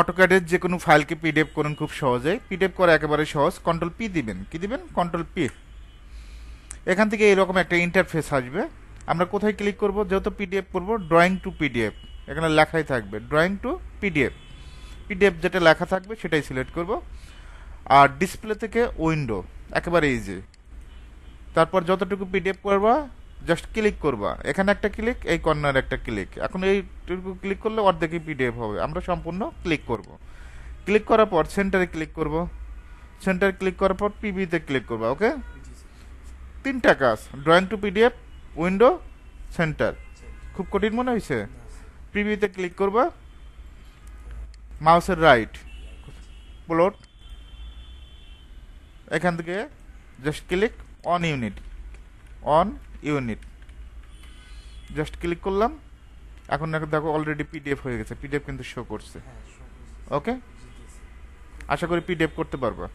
অটোক্যাডের যে কোনো ফাইলকে পিডিএফ করুন খুব সহজেই পিডিএফ করা একেবারে সহজ। কন্ট্রোল পি দিবেন। কি দিবেন? কন্ট্রোল পি এখান থেকে এরকম একটা ইন্টারফেস আসবে। আমরা কোথায় ক্লিক করব? যেহেতু পিডিএফ করব ড্রয়িং টু পিডিএফ। এখানে লেখাই থাকবে ড্রয়িং টু পিডিএফ। পিডিএফ যেটা লেখা থাকবে, সেটাই সিলেক্ট করব। আর ডিসপ্লে থেকে উইন্ডো একেবারে ইজি তারপর যতটুকু পিডিএফ করবা জাস্ট ক্লিক করবা। এখানে একটা ক্লিক এই কর্নার একটা ক্লিক এখন এইটুকু ক্লিক করলে অর্ধেকই পিডিএফ হবে। আমরা সম্পূর্ণ ক্লিক করব। ক্লিক করার পর সেন্টারে ক্লিক করব। সেন্টারে ক্লিক করার পর পিবিতে ক্লিক করবা ওকে তিনটা কাজ। Drawing to PDF window centre খুব কঠিন মনে হয়েছে প্রিভিউতে ক্লিক করবা। মাউসের রাইট প্লট এখান থেকে just click on unit on unit just click করলাম। এখন দেখো- দেখো অলরেডি পিডিএফ হয়ে গেছে। পিডিএফ কিন্তু শো করছে। হ্যাঁ। ওকে আশা করি পিডিএফ করতে পারবা।